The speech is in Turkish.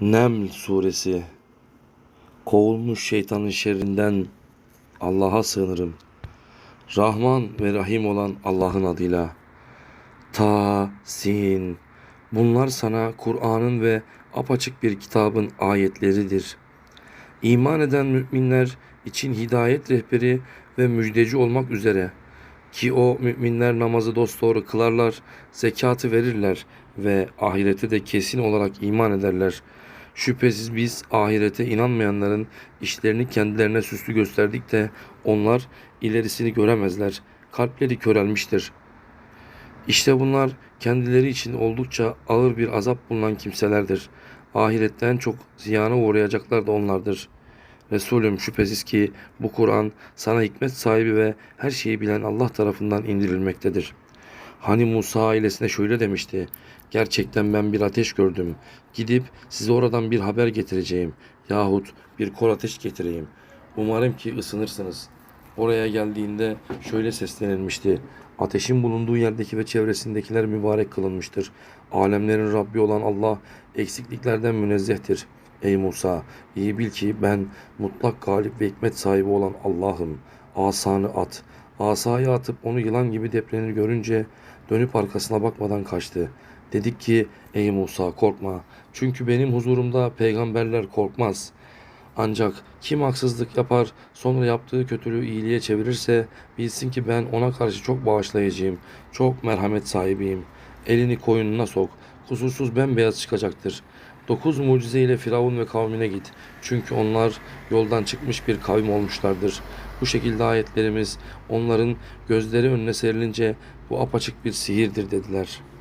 Neml suresi Kovulmuş şeytanın şerrinden Allah'a sığınırım. Rahman ve Rahim olan Allah'ın adıyla. Ta, sin. Bunlar sana Kur'an'ın ve apaçık bir kitabın ayetleridir. İman eden müminler için hidayet rehberi ve müjdeci olmak üzere ki o müminler namazı dosdoğru kılarlar, zekatı verirler ve ahirete de kesin olarak iman ederler. Şüphesiz biz ahirete inanmayanların işlerini kendilerine süslü gösterdik de onlar ilerisini göremezler. Kalpleri körelmiştir. İşte bunlar kendileri için oldukça ağır bir azap bulunan kimselerdir. Ahiretten çok ziyana uğrayacaklar da onlardır. Resulüm şüphesiz ki bu Kur'an sana hikmet sahibi ve her şeyi bilen Allah tarafından indirilmektedir. Hani Musa ailesine şöyle demişti. Gerçekten ben bir ateş gördüm. Gidip size oradan bir haber getireceğim. Yahut bir kor ateş getireyim. Umarım ki ısınırsınız. Oraya geldiğinde şöyle seslenilmişti. Ateşin bulunduğu yerdeki ve çevresindekiler mübarek kılınmıştır. Alemlerin Rabbi olan Allah eksikliklerden münezzehtir. Ey Musa, iyi bil ki ben mutlak galip ve hikmet sahibi olan Allah'ım. Asanı at. Asayı atıp onu yılan gibi deplenir görünce dönüp arkasına bakmadan kaçtı. Dedik ki ey Musa korkma. Çünkü benim huzurumda peygamberler korkmaz. Ancak kim haksızlık yapar sonra yaptığı kötülüğü iyiliğe çevirirse bilsin ki ben ona karşı çok bağışlayıcıyım, çok merhamet sahibiyim. Elini koyununa sok, kusursuz bembeyaz çıkacaktır. Dokuz mucize ile Firavun ve kavmine git. Çünkü onlar yoldan çıkmış bir kavim olmuşlardır. Bu şekilde ayetlerimiz onların gözleri önüne serilince bu apaçık bir sihirdir dediler.''